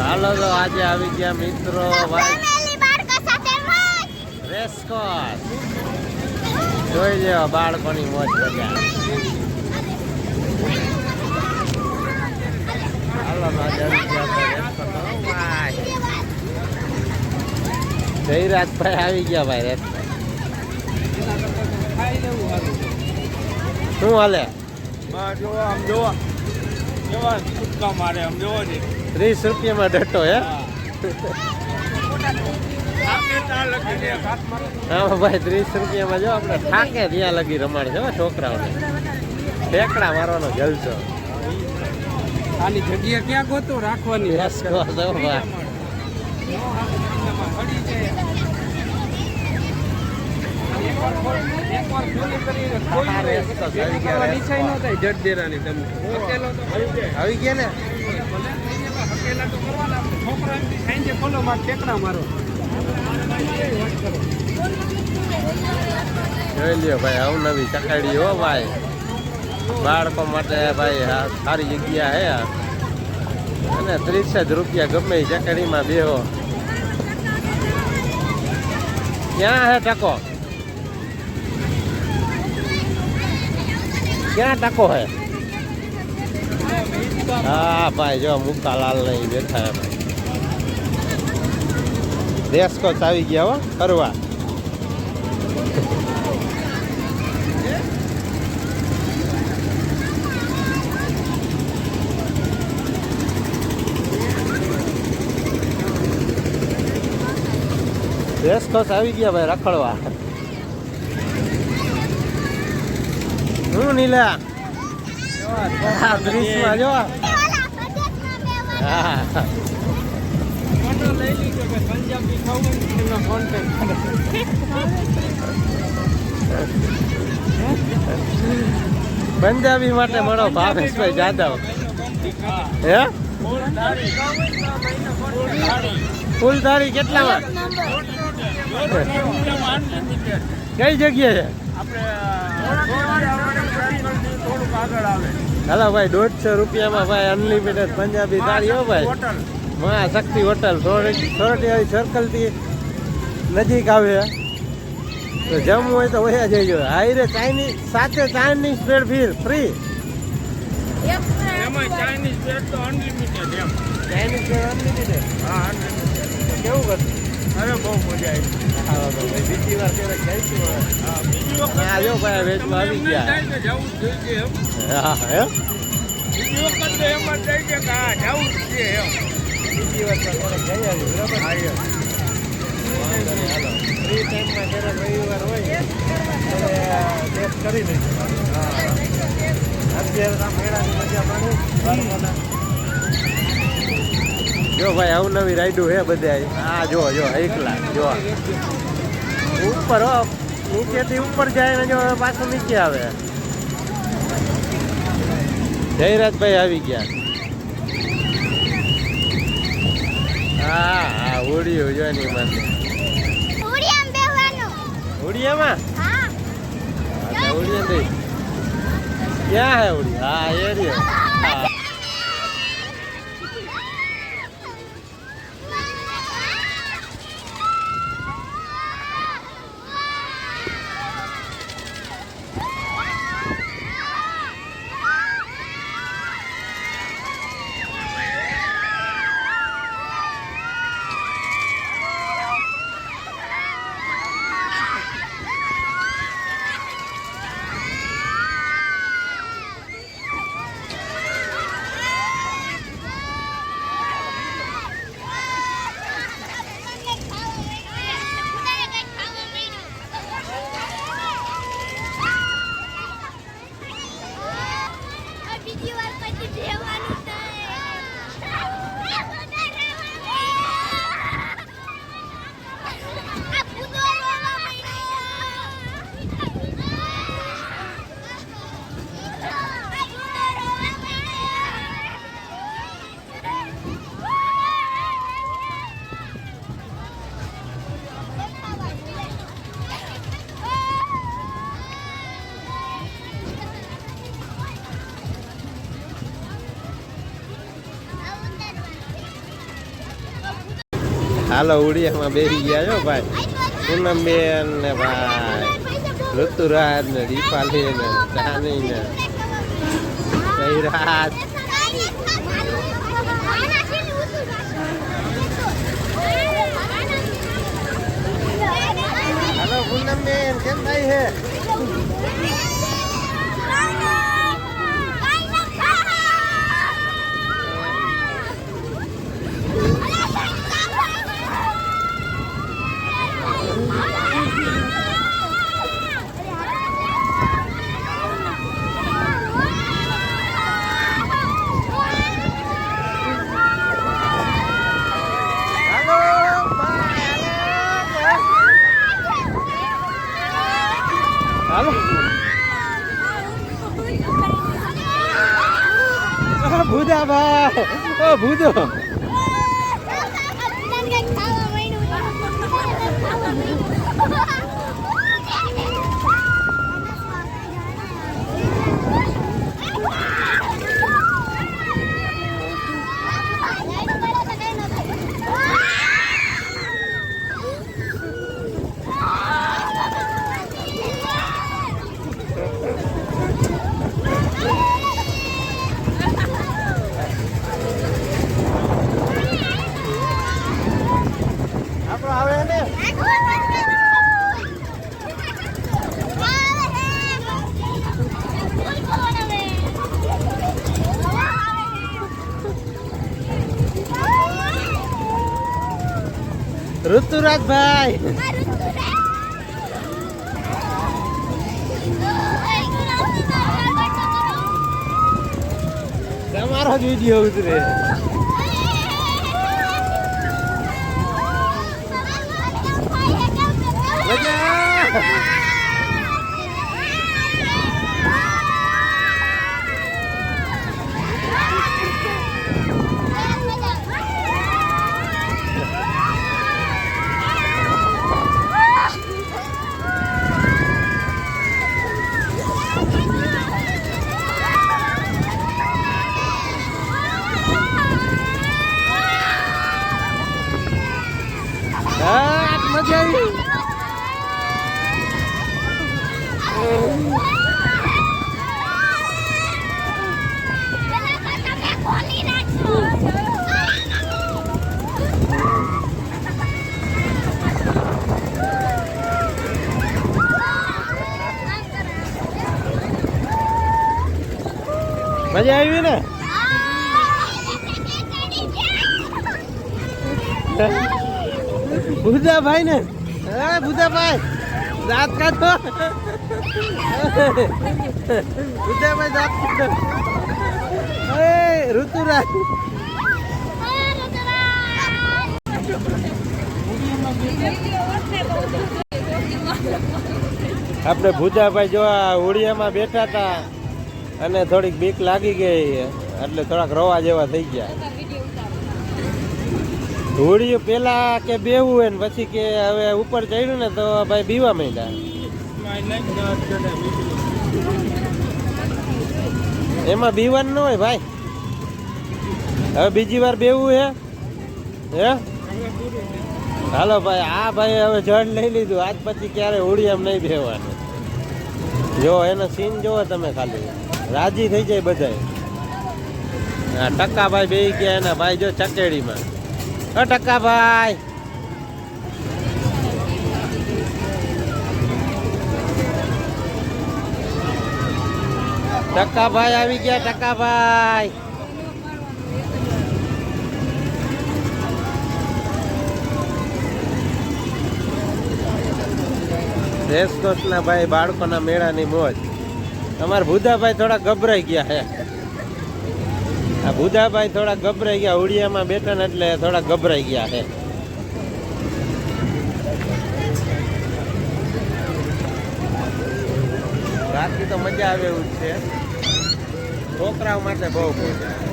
હાલો તો આજે આવી ગયા મિત્રો રેસકોર્સ જોઈ લ્યો બાળકોની મોજ મજા. હાલો તો આજે આવી ગયા ભાઈ રેસકોર્સ જયરાજભાઈ આવી ગયા ભાઈ રેસકોર્સ શું હાલે? જોવો આમ જોવા. જોવા કૂદકા મારે આમ જોવા ને. ત્રીસ રૂપિયામાં ડટો હે? હા ભાઈ ત્રીસ રૂપિયામાં જો આપણે થાકે ત્યાં લગી રમાડ છે છોકરાઓને. ઠેકડા મારવાનો જલસો. આની જગ્યા ક્યાં ગોતો? રાખવાની. રેસકોર્સ અવનવી ચકાડી હો ભાઈ. બાળકો માટે ભાઈ સારી જગ્યા હે અને ત્રીસ જ રૂપિયા ગમે ચકાડીમાં બેહો. ક્યાં હે ટકો ક્યાં ટકો હે? હા, ભાઈ, જો મુક્તાલાલ નહીં બેઠા હે દેશ રેસકોચ આવી ગયા હો, ફરવા. રેસકોચ આવી ગયા ભાઈ, રખડવા. હું નીલા. દૃશ્યમાં જો. હા. પંજાબી માટે મળો ભાવેશભાઈ જાદવ. હે? ફૂલધારી કેટલામાં? કઈ જગ્યાએ? હાલો ભાઈ દોઢસો રૂપિયામાં ભાઈ અનલિમિટેડ પંજાબી થાળી હો ભાઈ. હા શક્તિ હોટલ. થોડી સર્કલ સર્કલથી નજીક આવે. તો જમવું હોય તો વયા જઈજો હાઈરે ચાઇનીઝ સાથે ચાઇનીઝ પેડ ફીર ફ્રી ચાઇનીઝ પ્લેટ તો અનલિમિટેડ એમ. ચાઇનીઝ પેડ અનલિમિટેડ હા. કેવું કરતું અરે બહુ મજા આવી હા ભાઈ બીજી વાર ક્યારેક જઈશું હવે. હા બીજી વખત હા જો ભાઈ વેચવા આવી ગયા હા હે બીજી વખત તો એમ જ જાય છે કે હા જવું જ છે એમ બીજી વાર તો ક્યારેક જઈ આવી બરાબર હા હાલો ફ્રી ટાઈમમાં ક્યારેક રવિવાર હોય ટેસ્ટ કરી લઈશું અત્યારે તો આ મેળાની મજા માણું. જો ભાઈ અવનવી રાઈડું હે બધા હા જો જો એકલા જો. ઉપર નીચેથી ઉપર જાય ને જો પાછું નીચે આવે. જયરાજભાઈ આવી ગયા. હા હા હોડીઓ જો એની માટે. હોડીયામાં હોડીયા નહીં ક્યાં હે હોડી હા એ રહ્યો. હાલો ઉડિયામાં બેસી ગયા છો ભાઈ. પૂનમબેન ને ભાઈ, ઋતુરાજ ને દીપાલી ને ચાની ને સૈરાજ હાલો, પૂનમબેન, કેમ થાય છે હાલો ભાઈ હાલો હાલો ભૂદા ભાઈ ઓ ભૂદો આપણો આવે ને ઋતુરાજ ભાઈ તમારો જ વીડિયો ઉતરે મજા હા મજા આવી મજા આવી ને? ભૂદાભાઈ ને? હા ભૂદાભાઈ દાંત કાઢો. ભૂદાભાઈ દાંત કાઢો. આપણે ભૂજાભાઈ જો આ હોળિયામાં બેઠા હતા. અને થોડીક બીક લાગી ગઈ એટલે થોડાક રવા જેવા થઈ ગયા. હોળીઓ પેલા કે બેવું હોય ને પછી કે હવે ઉપર ચડ્યું ને તો ભાઈ બીવા માંડ્યા. એમાં બીવાનું ન હોય ભાઈ. હવે બીજી વાર બેવું હે. હે? હાલો ભાઈ, આ ભાઈ હવે જળ લઈ લીધું. આજ પછી ક્યારે હોળીયામ નહીં બેવાનું જો, એનો સીન જોવો તમે ખાલી. રાજી થઈ જાય બધા હા ટક્કા ભાઈ બે ગયા એના ભાઈ જો ચકેડીમાં. ઓ ટક્કાભાઈ. ભાઈ ટક્કા ભાઈ આવી ગયા, ટક્કાભાઈ. રેસકોર્સના ભાઈ બાળકોના મેળાની મોજ. અમારા ભૂદાભાઈ થોડા ગભરાઈ ગયા હે. આ ભૂદાભાઈ થોડા ગભરાઈ ગયા, ઉડિયામાં બેઠા ને એટલે થોડા ગભરાઈ ગયા હે. બાકી તો મજા આવે એવું છે. છોકરાઓ માટે બહુ મજા